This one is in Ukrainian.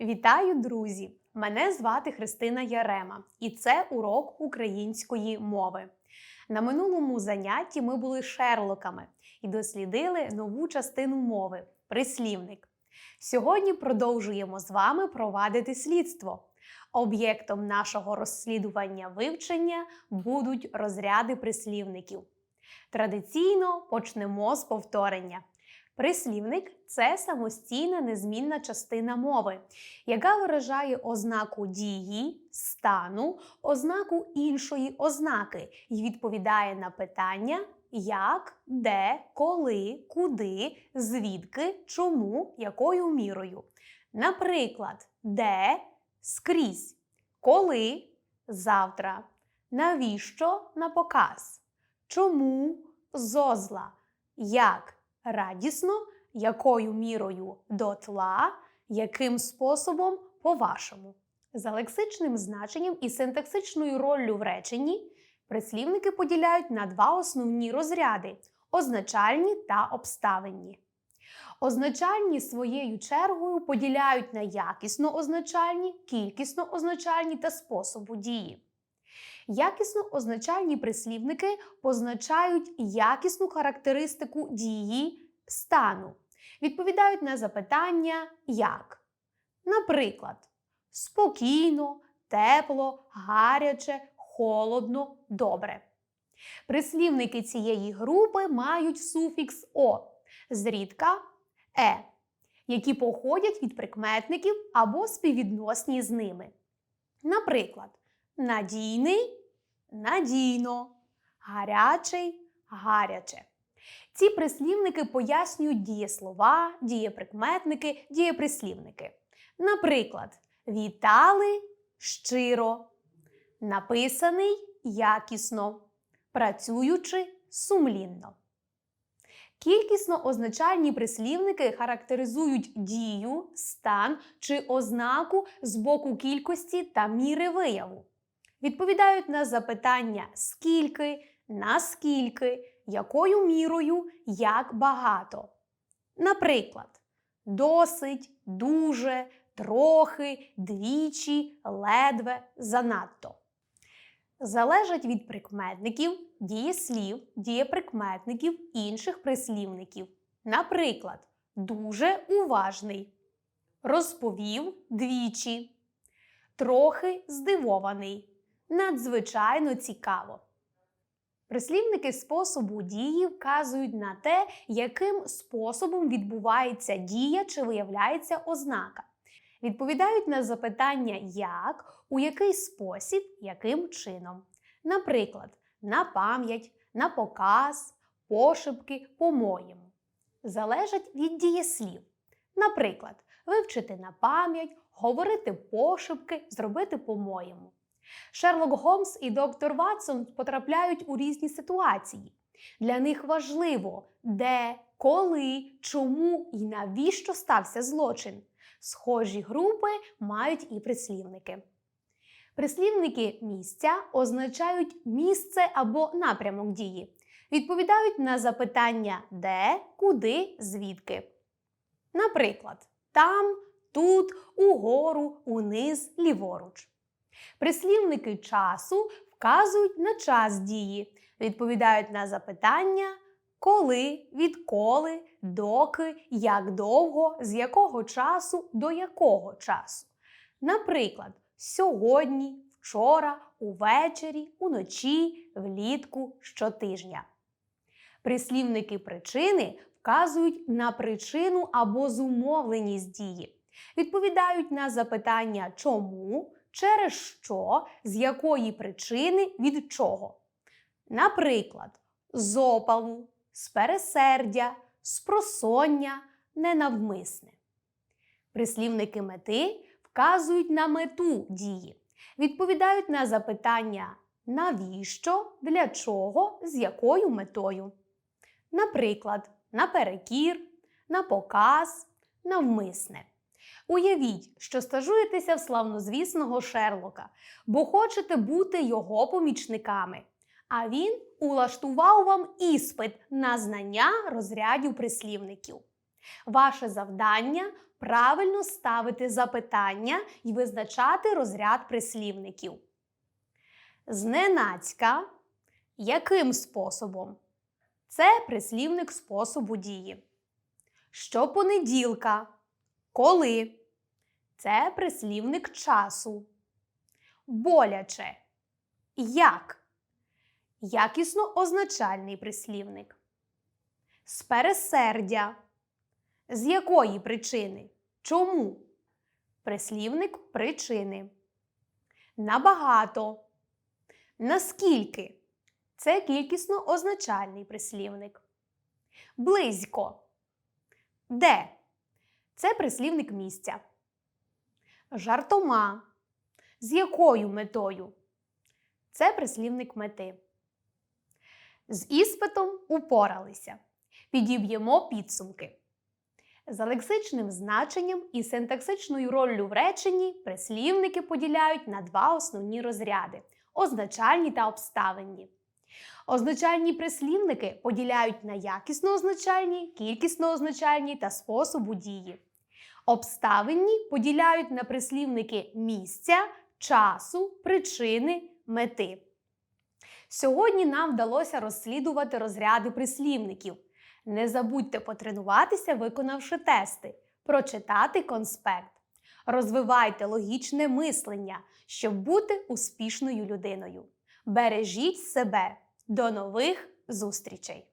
Вітаю, друзі! Мене звати Христина Ярема, і це урок української мови. На минулому занятті ми були шерлоками і дослідили нову частину мови прислівник. Сьогодні продовжуємо з вами провадити слідство. Об'єктом нашого розслідування вивчення будуть розряди прислівників. Традиційно почнемо з повторення. Прислівник це самостійна незмінна частина мови, яка виражає ознаку дії, стану, ознаку іншої ознаки і відповідає на питання як, де, коли, куди, звідки, чому, якою мірою. Наприклад, де скрізь, коли завтра, навіщо на показ, чому зозла, як радісно, якою мірою дотла, яким способом по-вашому. За лексичним значенням і синтаксичною роллю в реченні прислівники поділяють на два основні розряди означальні та обставинні. Означальні своєю чергою поділяють на якісно означальні, кількісно означальні та способу дії. Якісно означальні прислівники позначають якісну характеристику дії стану, відповідають на запитання як. Наприклад, спокійно, тепло, гаряче, холодно, добре. Прислівники цієї групи мають суфікс о, зрідка е, які походять від прикметників або співвідносні з ними. Наприклад, надійний надійно, гарячий гаряче. Ці прислівники пояснюють дієслова, дієприкметники, дієприслівники. Наприклад, вітали щиро, написаний якісно, працюючи сумлінно. Кількісно означальні прислівники характеризують дію, стан чи ознаку з боку кількості та міри вияву. Відповідають на запитання скільки, наскільки, якою мірою, як багато. Наприклад, досить, дуже, трохи, двічі, ледве, занадто. Залежать від прикметників, дієслів, дієприкметників інших прислівників. Наприклад, дуже уважний. Розповів двічі. Трохи здивований. Надзвичайно цікаво. Прислівники способу дії вказують на те, яким способом відбувається дія чи виявляється ознака. Відповідають на запитання як, у який спосіб, яким чином. Наприклад, на пам'ять, на показ, пошепки, по-моєму. Залежать від дієслів. Наприклад, вивчити на пам'ять, говорити пошепки, зробити по-моєму. Шерлок Голмс і доктор Ватсон потрапляють у різні ситуації. Для них важливо, де, коли, чому і навіщо стався злочин. Схожі групи мають і прислівники. Прислівники місця означають місце або напрямок дії. Відповідають на запитання де, куди, звідки. Наприклад, там, тут, угору, униз, ліворуч. Прислівники часу вказують на час дії, відповідають на запитання коли, відколи, доки, як довго, з якого часу до якого часу. Наприклад, сьогодні, вчора, увечері, уночі, влітку, щотижня. Прислівники причини вказують на причину або зумовленість дії, відповідають на запитання чому, через що, з якої причини, від чого. Наприклад, з опалу, з пересердя, з просоння, ненавмисне. Прислівники мети вказують на мету дії, відповідають на запитання навіщо, для чого, з якою метою. Наприклад, наперекір, на показ, навмисне. Уявіть, що стажуєтеся в славнозвісного Шерлока, бо хочете бути його помічниками. А він улаштував вам іспит на знання розрядів прислівників. Ваше завдання правильно ставити запитання і визначати розряд прислівників. Зненацька яким способом? Це прислівник способу дії. Щопонеділка. Коли? Це прислівник часу. Боляче. Як? Якісно означальний прислівник. З пересердя. З якої причини? Чому? Прислівник причини. Набагато. Наскільки? Це кількісно означальний прислівник. Близько. Де? Це прислівник місця. Жартома. З якою метою? Це прислівник мети. З іспитом упоралися. Підіб'ємо підсумки. За лексичним значенням і синтаксичною роллю в реченні прислівники поділяють на два основні розряди означальні та обставинні. Означальні прислівники поділяють на якісно означальні, кількісно означальні та способу дії. Обставинні поділяють на прислівники місця, часу, причини, мети. Сьогодні нам вдалося розслідувати розряди прислівників. Не забудьте потренуватися, виконавши тести, прочитати конспект. Розвивайте логічне мислення, щоб бути успішною людиною. Бережіть себе. До нових зустрічей!